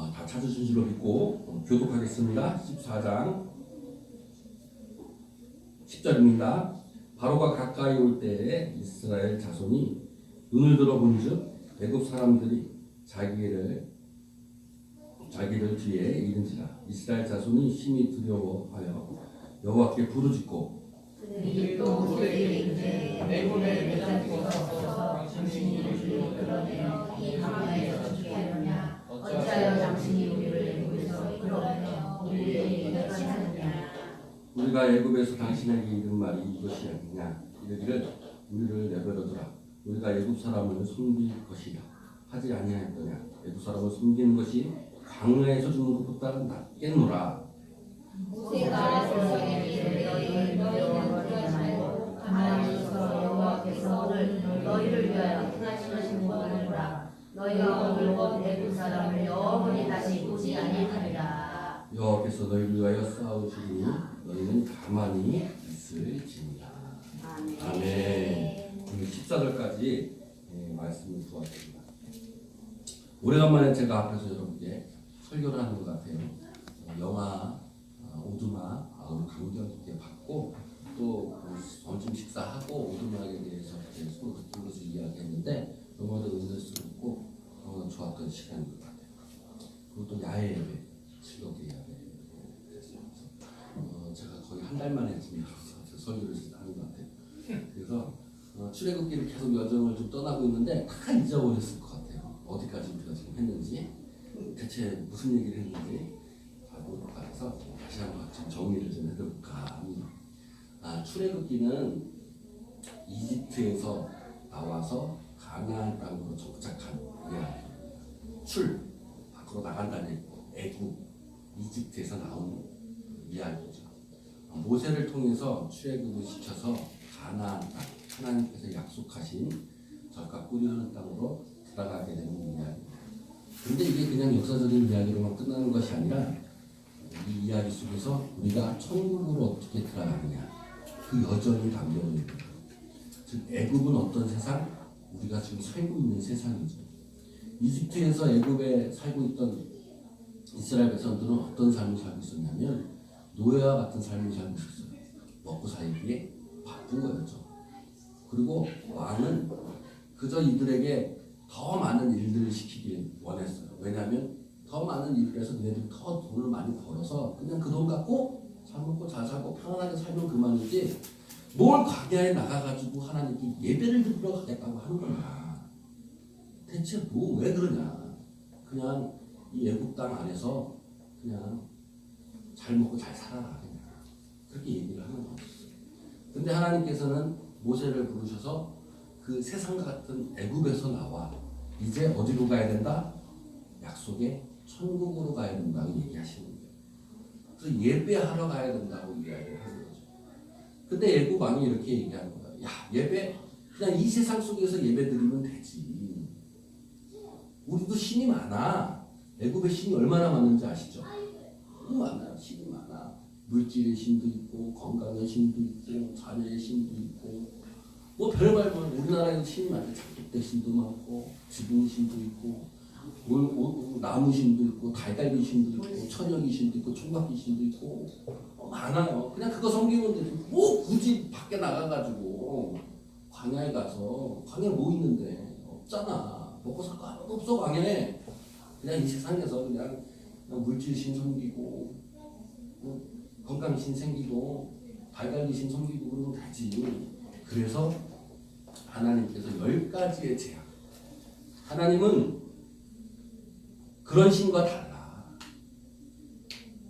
어, 다 찾으신 줄로 믿고 어, 교독하겠습니다. 14장 10절입니다. 바로가 가까이 올 때에 이스라엘 자손이 눈을 들어 본즉 애굽 사람들이 자기를 자기를 뒤에 이른지라 이스라엘 자손이 심히 두려워하여 여호와께 부르짖고 또 모세에게 이르되 애굽의 매장에서 당신이 우리를 끌어내어 이 강야에서 죽게 하느냐 어찌하여 당신이 우리를 애굽에서 끌어내어 우리에게 이르게 하느냐? 우리가 애굽에서 당신에게 이른 말이 이것이 아니냐? 이르기를 우리를 내버려두라. 우리가 애굽 사람을 숨길 것이라 하지 아니하였더냐? 애굽 사람을 숨기는 것이 강야에서 죽는 것보다 낫겠노라? 모세가 저에게 이르되 너희는 두려워하지 말고 가만히서 여호와께서 오늘 너희를 위하여 행하시는 것을 너희가 오늘 곧 애굽 사람을 영원히 다시 보지 아니하리라 여호와께서 너희를 위하여 싸우시니 너희는 가만히 있을지니라 아멘. 오늘 14절까지 예, 말씀을 두었습니다. 오래간만에 제가 앞에서 여러분께 설교를 하는 것 같아요. 어, 영화 어, 오두막 아, 오늘 강경있게 받고 또 어, 점심 식사하고 오두막에 대해서 서로 것을 이야기했는데 너무나도 은혜스럽고 너무나 좋았던 시간인 것 같아요. 그리고 또 야외 예배, 즐겁게 야외 예배. 어, 제가 거의 한 달 만에 지금 설교를 하는 것 같아요. 그래서 어, 출애굽기를 계속 여정을 좀 떠나고 있는데 다 잊어버렸을 것 같아요. 어디까지 우리가 지금 했는지 대체 무슨 얘기를 했는지 알고 가서 다시 한번 좀 정리를 좀 해볼까 합니다. 아, 출애굽기는 이집트에서 나와서 가나안 땅으로 정착한 이야기입니다. 출 밖으로 나간다는 애굽 이집트에서 나온 이야기죠. 모세를 통해서 출애굽을 시켜서 가나안 땅 하나님께서 약속하신 젖과 꿀이 흐르는 땅으로 들어가게 되는 이야기입니다. 근데 이게 그냥 역사적인 이야기로만 끝나는 것이 아니라 이 이야기 속에서 우리가 천국으로 어떻게 들어가느냐 그 여정이 담겨 있는 거예요. 즉 애굽은 어떤 세상? 우리가 지금 살고 있는 세상이죠. 이집트에서 애굽에 살고 있던 이스라엘 백성들은 어떤 삶을 살고 있었냐면 노예와 같은 삶을 살고 있었어요. 먹고 살기에 바쁜 거였죠. 그리고 왕은 그저 이들에게 더 많은 일들을 시키길 원했어요. 왜냐하면 더 많은 일을 해서 너희들이 더 돈을 많이 벌어서 그냥 그 돈 갖고 잘 먹고 잘 살고 편안하게 살면 그만이지 뭘 광야에 나가가지고 하나님께 예배를 드리러 가겠다고 하는 거야. 대체 뭐 왜 그러냐? 그냥 이 애국 땅 안에서 그냥 잘 먹고 잘 살아라 그냥 그렇게 얘기를 하는 거예요. 근데 하나님께서는 모세를 부르셔서 그 세상과 같은 애굽에서 나와 이제 어디로 가야 된다? 약속의 천국으로 가야 된다고 얘기하시는 거예요. 그래서 예배하러 가야 된다고 이야기를 하는 거죠. 근데 애굽 왕이 이렇게 얘기하는 거예요. 야 예배 그냥 이 세상 속에서 예배 드리면 되지. 우리도 신이 많아. 애굽에 신이 얼마나 많은지 아시죠? 너무 많아요. 신이 많아. 물질의 신도 있고 건강의 신도 있고 자녀의 신도 있고 뭐 별말 뭐 우리나라에도 신이 많죠. 장독대 신도 많고 지붕 신도 있고 나무 신도 있고 달달비 신도 있고 천연기 신도 있고 총각기 신도 있고 어, 많아요. 그냥 그거 섬기면 되지. 뭐 굳이 밖에 나가가지고 광야에 가서 광야 뭐 있는데 없잖아. 먹고 살 거 하나도 없어 광야에. 그냥 이 세상에서 그냥, 그냥 물질 신 섬기고 뭐 건강 신 생기고 달달이신 섬기고 그러면 되지. 그래서 하나님께서 열 가지의 제약. 하나님은 그런 신과 달라.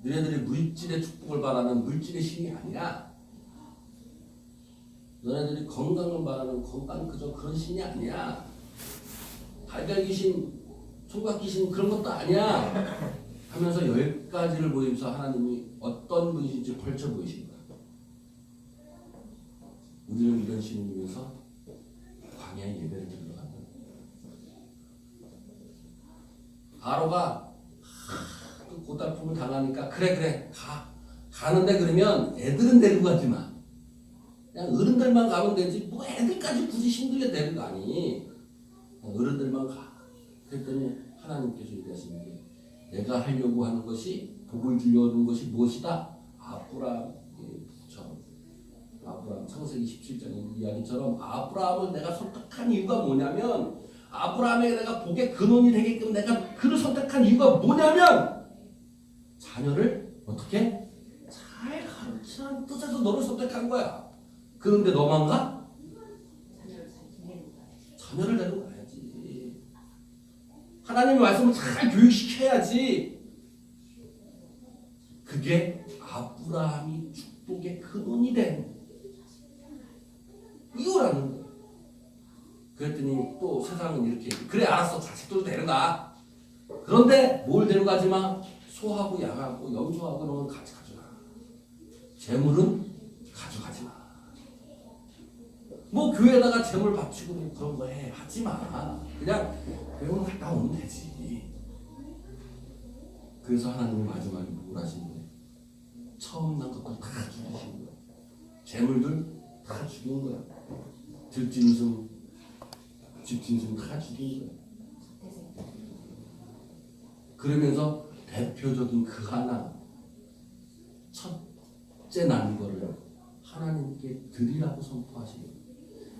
너네들이 물질의 축복을 바라는 물질의 신이 아니야. 너네들이 건강을 바라는 건강 그저 그런 신이 아니야. 달걀 귀신, 총각 귀신 그런 것도 아니야. 하면서 열 가지를 보이면서 하나님이 어떤 분이신지 펼쳐 보이신 거야. 우리는 이런 신을 위해서 광야에 예배를 간다. 바로가 그 고달픔을 당하니까 그래 그래 가 가는데 그러면 애들은 데리고 가지 마. 그냥 어른들만 가면 되지 뭐 애들까지 굳이 힘들게 데리고 가니 어른들만 가. 그랬더니 하나님께서 얘기하시는 게 내가 하려고 하는 것이 복을 주려는 것이 무엇이다? 아브라함처럼 아브라함 창세기 17장 이야기처럼 아브라함을 내가 선택한 이유가 뭐냐면 아브라함에게 내가 복의 근원이 되게끔 내가 그를 선택한 이유가 뭐냐면 자녀를 어떻게 잘 가르치라는 뜻에서 너를 선택한 거야. 그런데 너만 가? 자녀를 데리고 가야지. 하나님의 말씀을 잘 교육시켜야지. 그게 아브라함이 축복의 근원이 된 이유라는 거예요. 그랬더니 또 세상은 이렇게 그래 알았어 자식들도 데려가. 그런데 뭘 데려가지 마. 소하고 양하고 염소하고 이런 건 같이 가져가. 재물은 가져가지 마. 뭐 교회에다가 재물 바치고 뭐 그런 거 해. 하지 마. 그냥 배우는 갔다 오면 되지. 그래서 하나님이 마지막에 뭘 하신 거예요? 처음 난 것들 다 죽이신 거야. 재물들 다 죽인 거야. 들짐승, 죽인 거야. 그러면서 대표적인 그 하나, 첫째 난 거를 하나님께 드리라고 거예요.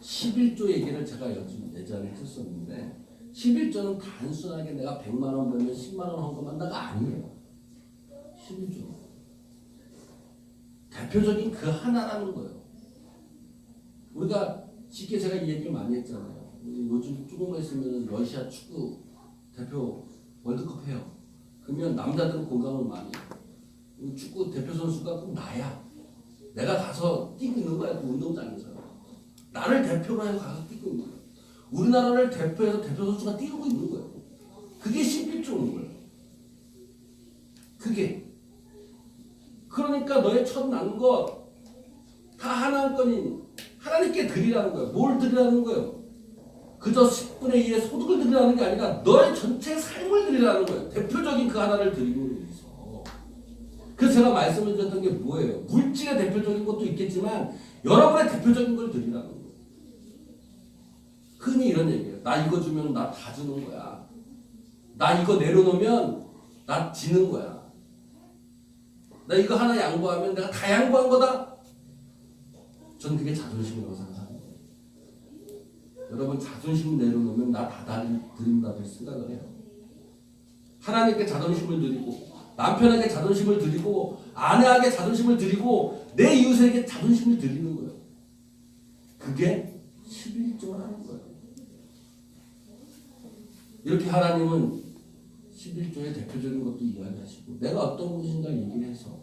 11조 얘기를 제가 요즘 예전에 했었는데 11조는 단순하게 내가 100만 원 벌면 10만 원 헌금한다가 아니에요. 11조. 대표적인 그 하나라는 거예요. 우리가 쉽게 제가 이 얘기를 많이 했잖아요. 요즘 조금만 있으면 러시아 축구 대표 월드컵 해요. 그러면 남자들은 공감을 많이 해요. 축구 대표 선수가 꼭 나야. 내가 가서 뛰고 있는 거야, 그 운동장에서. 나를 대표로 해서 가서 뛰고 있는 거야. 우리나라를 대표해서 대표 선수가 뛰고 있는 거예요. 그게 11조인 거예요. 그게. 그러니까 너의 첫 난 것 다 하나님권인 하나님께 드리라는 거예요. 뭘 드리라는 거예요? 그저 10분의 1의 소득을 드리라는 게 아니라 너의 전체 삶을 드리라는 거예요. 대표적인 그 하나를 드리고 위해서. 그래서 제가 말씀을 드렸던 게 뭐예요? 물질의 대표적인 것도 있겠지만 여러분의 대표적인 걸 드리라는 거예요. 흔히 이런 얘기예요. 나 이거 주면 나 다 주는 거야. 나 이거 내려놓으면 나 지는 거야. 나 이거 하나 양보하면 내가 다 양보한 거다. 전 그게 자존심이라고 생각합니다. 여러분 자존심 내려놓으면 나다 드린다고 생각을 해요. 하나님께 자존심을 드리고 남편에게 자존심을 드리고 아내에게 자존심을 드리고 내 이웃에게 자존심을 드리는 거예요. 그게 11조라는 거예요. 이렇게 하나님은 11조의 대표적인 것도 이야기하시고 내가 어떤 분이신가 얘기를 해서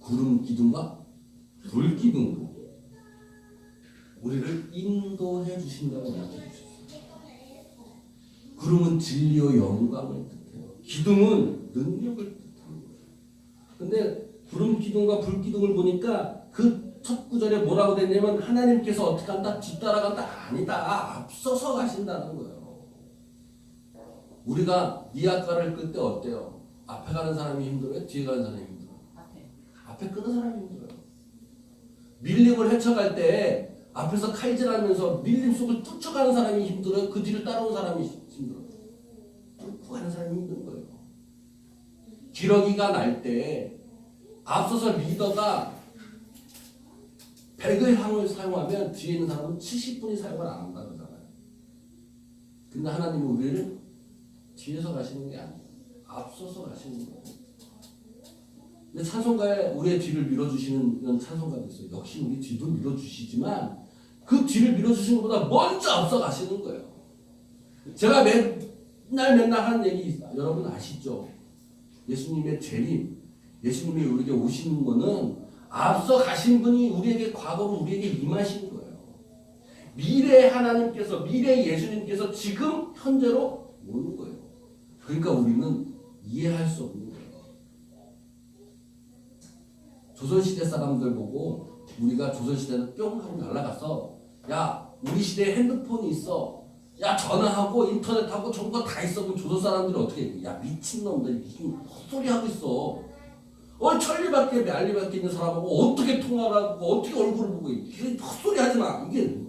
구름 기둥과 불 기둥으로 우리를 인도해 주신다고 주셨어요. 구름은 진리와 영광을 뜻해요. 기둥은 능력을 뜻하는 거예요. 근데 구름 기둥과 불 기둥을 보니까 그 첫 구절에 뭐라고 됐냐면 하나님께서 어떻게 한다? 뒤따라간다? 아니다. 앞서서 가신다는 거예요. 우리가 니아까를 끌 때 어때요? 앞에 가는 사람이 힘들어요? 뒤에 가는 사람이 힘들어요? 앞에. 앞에 끄는 사람이 힘들어요. 밀림을 헤쳐갈 때 앞에서 칼질하면서 밀림 속을 쫓아가는 사람이 힘들어요. 그 뒤를 따라오는 사람이 힘들어요. 뚫고 가는 사람이 힘든 거예요. 기러기가 날 때 앞서서 리더가 100의 향을 사용하면 뒤에 있는 사람은 70분이 사용을 안 한다 그러잖아요. 근데 하나님은 우리를 뒤에서 가시는 게 아니에요. 앞서서 가시는 거예요. 근데 찬송가에 우리의 뒤를 밀어주시는 이런 찬송가도 있어요. 역시 우리 뒤도 밀어주시지만 그 뒤를 밀어주시는 것보다 먼저 앞서 가시는 거예요. 제가 맨날 맨날 하는 얘기 여러분 아시죠? 예수님의 재림, 예수님이 우리에게 오시는 거는 앞서 가신 분이 우리에게 과거로 우리에게 임하신 거예요. 미래 하나님께서 미래 예수님께서 지금 현재로 오는 거예요. 그러니까 우리는 이해할 수 없는 거예요. 조선시대 사람들 보고 우리가 조선시대는 뿅 하고 날아가서 야 우리 시대에 핸드폰이 있어. 야 전화하고 인터넷하고 정보 다 있어. 그럼 조선 사람들이 어떻게 해? 야 미친놈들 무슨 헛소리 하고 있어. 어 천리밖에 말리밖에 있는 사람하고 어떻게 통화를 하고 어떻게 얼굴을 보고 이게 헛소리 하지 마. 이게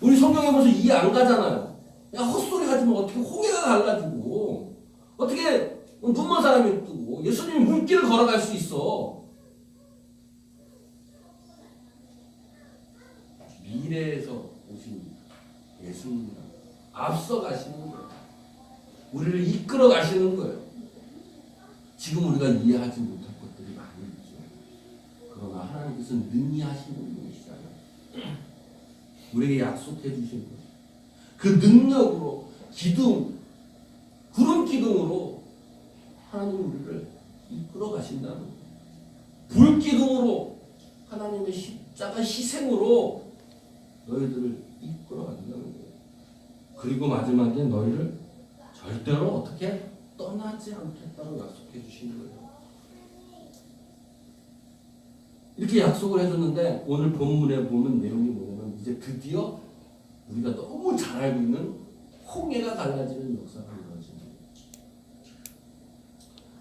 우리 성경에 보면서 이해 안 가잖아요. 야 헛소리 하지 마. 어떻게 홍해가 갈라지고. 어떻게 눈먼 사람이 뜨고 예수님이 물길을 걸어갈 수 있어? 미래에서 오신 예수님 앞서 가시는 거예요. 우리를 이끌어 가시는 거예요. 지금 우리가 이해하지 못할 것들이 많이 있죠. 그러나 하나님께서 능히 하시는 분이시잖아요. 우리에게 약속해 주신 거예요. 그 능력으로 기둥, 구름 기둥으로 하나님 우리를 이끌어 가신다는 거예요. 불 기둥으로 하나님의 십자가 희생으로 너희들을 이끌어 간다는 거예요. 그리고 마지막에 너희를 절대로 어떻게 떠나지 않겠다고 약속해 주신 거예요. 이렇게 약속을 해줬는데 오늘 본문에 보면 내용이 뭐냐면 이제 드디어 우리가 너무 잘 알고 있는 홍해가 갈라지는 역사가 이루어집니다.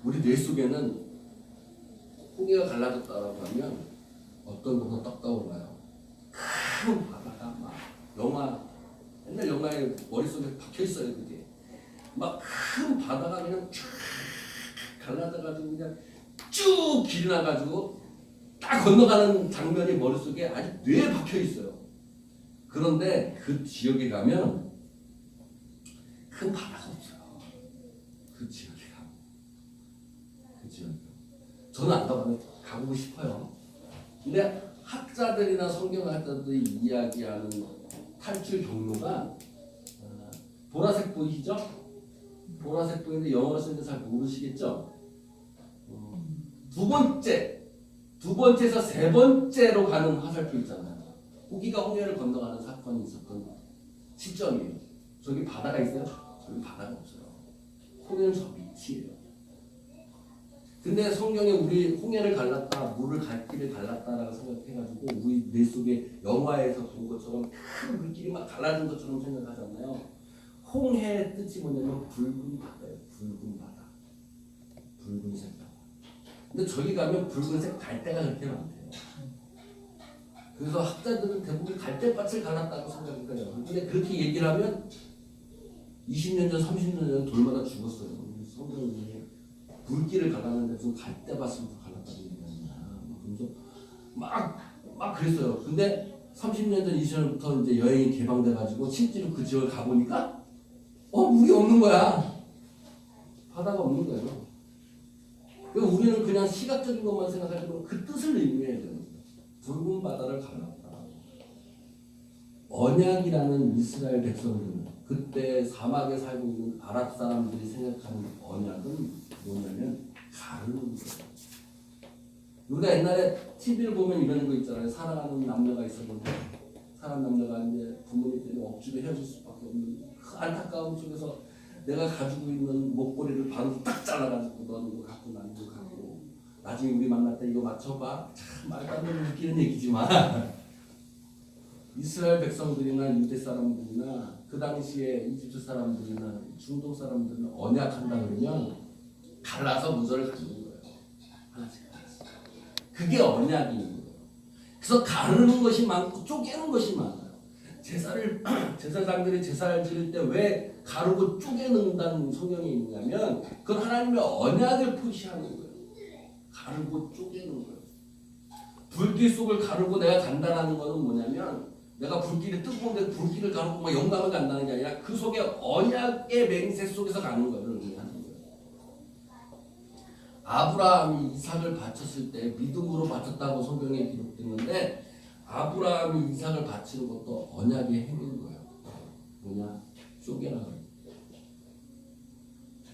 우리 뇌 속에는 홍해가 갈라졌다라고 하면 어떤 것도 떡 떠올라요. 큰 바다가 막 영화 옛날 영화에 머릿속에 박혀 있어요 그게 막 큰 바다가 그냥 쫙 갈라져가지고 그냥 쭉 길이 나가지고 딱 건너가는 장면이 머릿속에 아주 뇌에 박혀 있어요. 그런데 그 지역에 가면 큰 바다가 없어요. 그 지역에 가면. 그 지역에 가면. 저는 안 가봤는데 가보고 싶어요. 근데 학자들이나 성경학자들이 이야기하는 탈출 경로가 어, 보라색 보이시죠? 보라색 보이는데 영어로 쓰는데 잘 모르시겠죠? 어, 두 번째, 두 번째에서 세 번째로 가는 화살표 있잖아요. 고기가 홍해를 건너가는 사건이 있었던 시점이에요. 저기 바다가 있어요? 저기 바다가 없어요. 홍해는 저 밑이에요. 근데 성경에 우리 홍해를 갈랐다, 물을 갈 길을 갈랐다라고 생각해가지고 우리 뇌 속에 영화에서 본 것처럼 큰 물길이 막 갈라진 것처럼 생각하잖아요. 홍해의 뜻이 뭐냐면 붉은 바다예요. 붉은 바다. 붉은색 바다. 근데 저기 가면 붉은색 갈대가 그렇게 많대요. 그래서 학자들은 대부분 갈대밭을 갈랐다고 생각해요. 근데 그렇게 얘기를 하면 20년 전, 30년 전 돌마다 죽었어요. 성경이 불길을 갈았는데 무슨 갈대밭을 갈랐다고 얘기하냐. 그래서 막, 막 그랬어요. 근데 30년 전, 20년 부터 이제 여행이 개방돼가지고 실제로 그 지역을 가보니까 어, 물이 없는 거야. 바다가 없는 거예요. 그러니까 우리는 그냥 시각적인 것만 생각하지만 그 뜻을 의미해야 되는 거예요. 붉은 바다를 갈랐다. 언약이라는 이스라엘 백성들은 그때 사막에 살고 있는 아랍 사람들이 생각하는 언약은 뭐냐면 가르는 거예요. 우리가 옛날에 TV를 보면 이런 거 있잖아요. 사랑하는 남녀가 있었는데 사랑하는 남녀가 이제 부모님 때문에 억지로 헤어질 수밖에 없는 그 안타까움 속에서 내가 가지고 있는 목걸이를 반으로 딱 잘라가지고 너는 이거 갖고 난 이거 갖고 나중에 우리 만날 때 이거 맞춰봐. 참 말도 안 되는 웃기는 얘기지만 이스라엘 백성들이나 유대 사람들이나 그 당시에 이집트 사람들이나 중동 사람들은 언약한다 그러면 갈라서 문서를 갖는 거예요. 하나씩 하나씩. 그게 언약인 거예요. 그래서 가르는 것이 많고 쪼개는 것이 많아요. 제사를 제사장들이 제사를 지을 때 왜 가르고 쪼개는다는 성경이 있냐면 그건 하나님의 언약을 표시하는 거예요. 가르고 쪼개는 거예요. 불길 속을 가르고 내가 간다라는 것은 뭐냐면 내가 불길이 뜨거운데 불길을 가르고 막 영감을 간다는 게 아니라 그 속에 언약의 맹세 속에서 가는 거를 의미하는 거예요. 아브라함이 이삭을 바쳤을 때 믿음으로 바쳤다고 성경에 기록됐는데 아브라함이 이삭을 바치는 것도 언약의 행위인 거예요. 뭐냐? 쪼개라.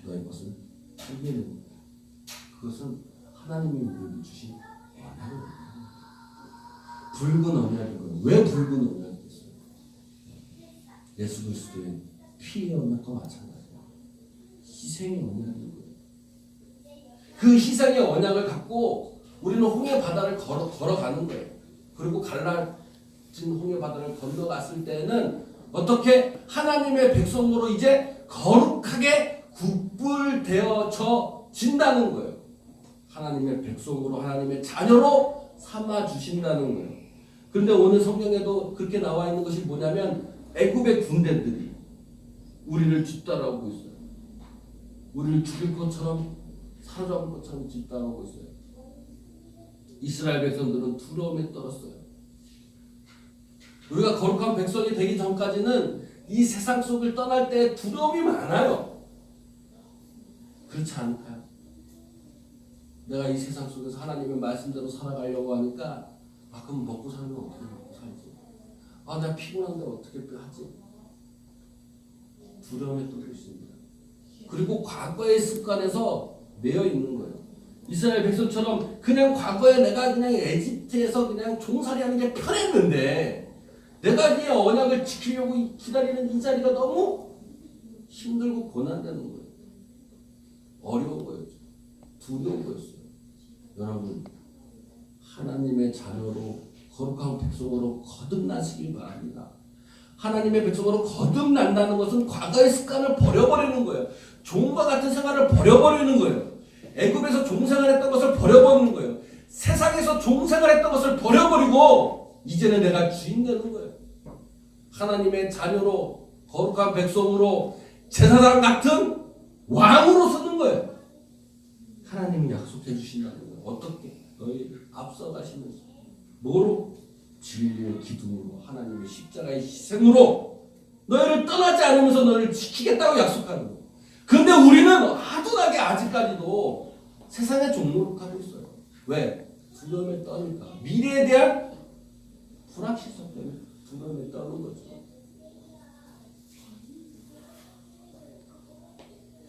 너의 것을 쪼개는 거예요. 그것은 하나님이 우리에게 주신 언약을 붉은 언약인 거예요. 왜 붉은 언약이겠어요? 예수 그리스도의 피의 언약과 마찬가지예요. 희생의 언약인 거예요. 그 희생의 언약을 갖고 우리는 홍해 바다를 걸어, 걸어가는 거예요. 그리고 갈라진 홍해 바다를 건너갔을 때는 어떻게 하나님의 백성으로 이제 거룩하게 구불되어져 진다는 거예요. 하나님의 백성으로 하나님의 자녀로 삼아 주신다는 거예요. 그런데 오늘 성경에도 그렇게 나와 있는 것이 뭐냐면 애굽의 군대들이 우리를 뒤따라오고 있어요. 우리를 죽일 것처럼 사로잡을 것처럼 집단하고 있어요. 이스라엘 백성들은 두려움에 떨었어요. 우리가 거룩한 백성이 되기 전까지는 이 세상 속을 떠날 때 두려움이 많아요. 그렇지 않을까요? 내가 이 세상 속에서 하나님의 말씀대로 살아가려고 하니까 아 그럼 먹고 살면 어떻게 먹고 살지? 아 나 피곤한데 어떻게 하지? 두려움에 떨고 있습니다. 그리고 과거의 습관에서 매여 있는 거예요. 이스라엘 백성처럼 그냥 과거에 내가 그냥 에집트에서 그냥 종살이 하는 게 편했는데 내가 이 언약을 지키려고 기다리는 이 자리가 너무 힘들고 고난되는 거예요. 어려운 거예요. 두려운 거였어요. 여러분 하나님의 자녀로 거룩한 백성으로 거듭나시길 바랍니다. 하나님의 백성으로 거듭난다는 것은 과거의 습관을 버려버리는 거예요. 종과 같은 생활을 버려버리는 거예요. 애굽에서 종생활 했던 것을 버려버리는 거예요. 세상에서 종생활 했던 것을 버려버리고 이제는 내가 주인 되는 거예요. 하나님의 자녀로 거룩한 백성으로 제사장 같은 왕으로 서는 거예요. 하나님이 약속해 주신다는 거예요. 어떻게? 너희 앞서가시면서 뭐로? 진리의 기둥으로 하나님의 십자가의 희생으로 너희를 떠나지 않으면서 너희를 지키겠다고 약속하는 거예요. 근데 우리는 하둔하게 아직까지도 세상의 종로를 있어요. 왜? 두려움에 떠니까. 미래에 대한 불확실성 때문에 두려움에 떠는 거죠.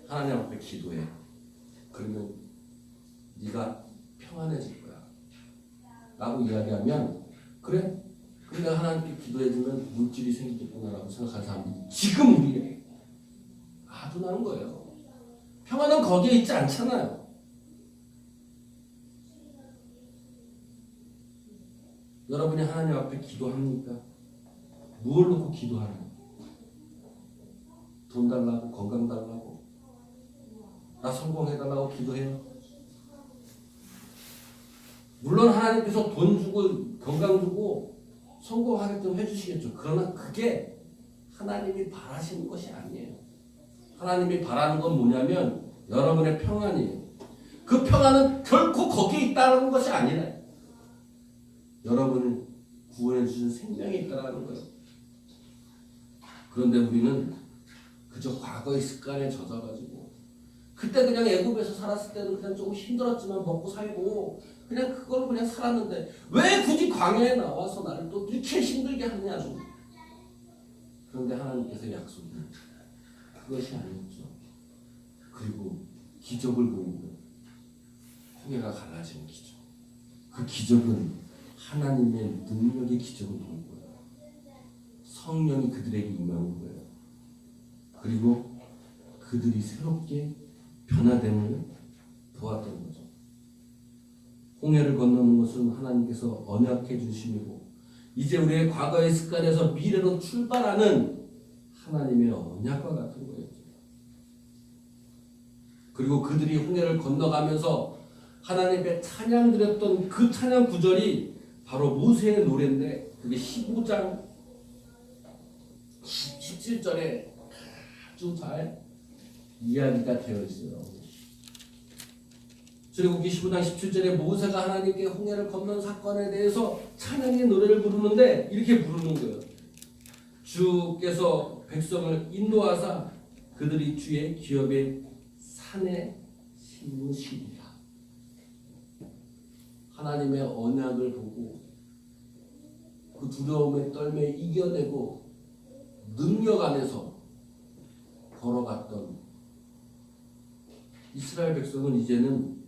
하나님 앞에 기도해. 그러면 네가 평안해질 거야. 라고 이야기하면 그래? 근데 하나님께 기도해주면 물질이 생기겠구나라고 생각하는 사람이 지금 우리에게 아주 나는 거예요. 평안은 거기에 있지 않잖아요. 여러분이 하나님 앞에 기도합니까? 무엇 놓고 기도하나요? 돈 달라고 건강 달라고 나 성공해달라고 기도해요. 물론 하나님께서 돈 주고 건강 주고 성공하게끔 해주시겠죠. 그러나 그게 하나님이 바라시는 것이 아니에요. 하나님이 바라는 건 뭐냐면 여러분의 평안이에요. 그 평안은 결코 거기에 있다는 것이 아니라 여러분을 구원해 주신 생명이 있다는 거예요. 그런데 우리는 그저 과거의 습관에 젖어가지고 그때 그냥 애굽에서 살았을 때는 그냥 조금 힘들었지만 먹고 살고 그냥 그걸 그냥 살았는데 왜 굳이 광야에 나와서 나를 또 이렇게 힘들게 하느냐고 그런데 하나님께서 약속이 그것이 아니었죠. 그리고 기적을 거예요. 홍해가 갈라지는 기적. 그 기적은 하나님의 능력의 기적을 보인 거예요. 성령이 그들에게 임한 거예요. 그리고 그들이 새롭게 변화됨을 보았던 거죠. 홍해를 건너는 것은 하나님께서 언약해 주심이고 이제 우리의 과거의 습관에서 미래로 출발하는 하나님의 언약과 같은 거예요. 그리고 그들이 홍해를 건너가면서 하나님의 찬양 드렸던 그 찬양 구절이 바로 모세의 노래인데 그게 15장 17절에 아주 잘 이야기가 되어 있어요. 출애굽기 15장 17절에 모세가 하나님께 홍해를 건넌 사건에 대해서 찬양의 노래를 부르는데 이렇게 부르는 거예요. 주께서 백성을 인도하사 그들이 주의 기업의 산에 심으시리라. 하나님의 언약을 보고 그 두려움에 떨며 이겨내고 능력 안에서 걸어갔던 이스라엘 백성은 이제는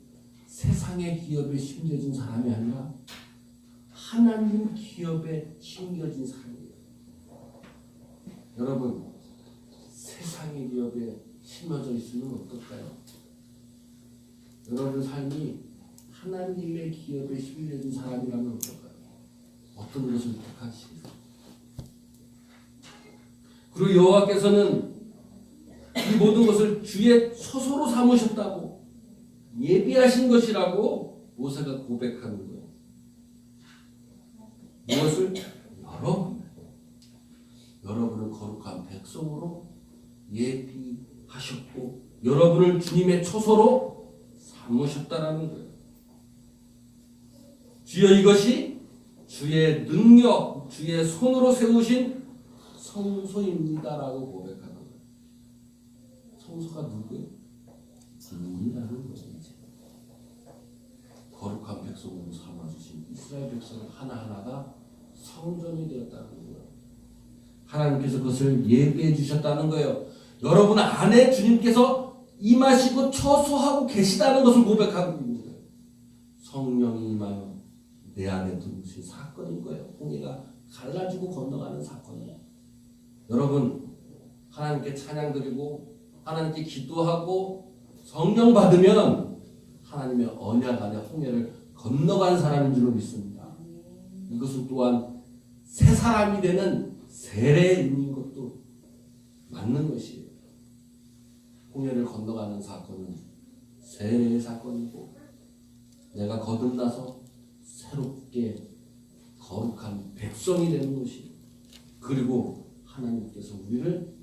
세상의 기업에 심겨진 사람이 아니라 하나님 기업에 심겨진 사람이에요. 여러분 세상의 기업에 심어져 있으면 어떨까요? 여러분 삶이 하나님의 기업에 심겨진 사람이라면 어떨까요? 어떤 것을 택하시겠어요? 그리고 여호와께서는 이 모든 것을 주의 처소로 삼으셨다고 예비하신 것이라고 모세가 고백하는 거예요. 무엇을? 여러분. 여러분을 거룩한 백성으로 예비하셨고 여러분을 주님의 처소로 삼으셨다라는 거예요. 주여 이것이 주의 능력, 주의 손으로 세우신 성소입니다라고 거예요. 성소가 누구예요? 거예요. 이제. 거룩한 백성으로 삼아주신 이스라엘 백성 하나하나가 성전이 되었다는 거예요. 하나님께서 그것을 예비해 주셨다는 거예요. 여러분 안에 주님께서 임하시고 처소하고 계시다는 것을 있는 거예요. 성령이 임하여 내 안에 들어오신 사건인 거예요. 홍해가 갈라지고 건너가는 사건이에요. 여러분 하나님께 찬양 드리고 하나님께 기도하고 성령 받으면 하나님의 언약 안에 홍해를 건너간 사람인 줄로 믿습니다. 이것은 또한 새 사람이 되는 세례의 의미인 것도 맞는 것이에요. 홍해를 건너가는 사건은 세례의 사건이고 내가 거듭나서 새롭게 거룩한 백성이 되는 것이 그리고 하나님께서 우리를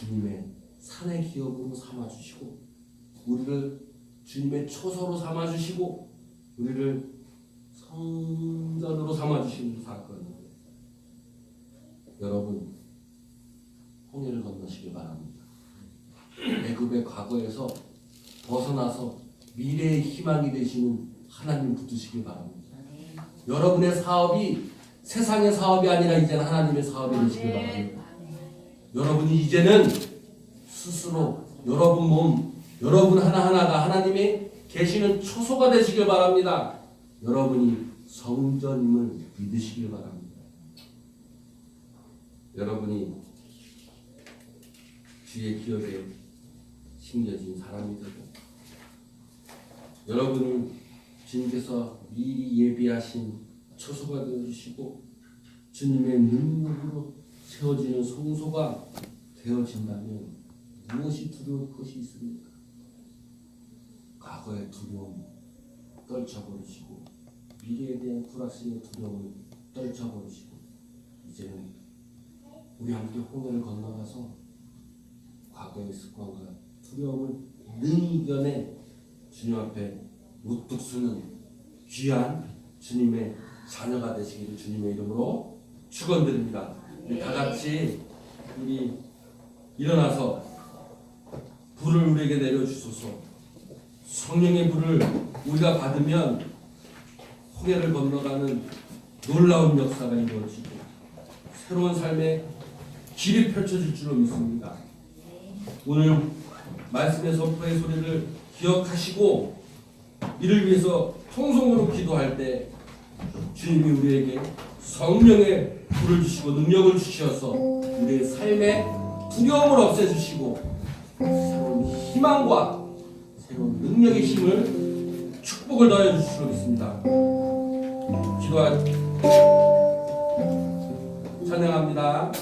주님의 산의 기업으로 삼아주시고 우리를 주님의 초소로 삼아주시고 우리를 성전으로 삼아주시는 사건이에요. 여러분 홍해를 건너시길 바랍니다. 애굽의 과거에서 벗어나서 미래의 희망이 되시는 하나님 붙드시길 바랍니다. 여러분의 사업이 세상의 사업이 아니라 이제는 하나님의 사업이 되시길 바랍니다. 여러분이 이제는 스스로 여러분 몸, 여러분 하나하나가 하나님의 계시는 초소가 되시길 바랍니다. 여러분이 성전임을 믿으시길 바랍니다. 여러분이 주의 기업에 심겨진 사람이 되고 여러분이 주님께서 미리 예비하신 초소가 되어주시고 주님의 능력으로 세워지는 성소가 되어진다면 무엇이 두려울 것이 있습니까? 과거의 두려움 떨쳐버리시고 미래에 대한 불확신의 두려움을 떨쳐버리시고 이제는 우리 함께 홍해를 건너가서 과거의 습관과 두려움을 능히 이겨내 주님 앞에 우뚝 서는 귀한 주님의 자녀가 되시기를 주님의 이름으로 축원드립니다. 우리 다 같이 우리 일어나서 불을 우리에게 내려 주소서. 성령의 불을 우리가 받으면 홍해를 건너가는 놀라운 역사가 이루어지고 새로운 삶의 길이 펼쳐질 줄로 믿습니다. 오늘 말씀의 선포의 소리를 기억하시고 이를 위해서 통성으로 기도할 때 주님이 우리에게 성령의 불을 주시고 능력을 주셔서 우리의 삶의 두려움을 없애주시고 새로운 희망과 새로운 능력의 힘을 축복을 더해 줄 믿습니다. 기도하 찬양합니다.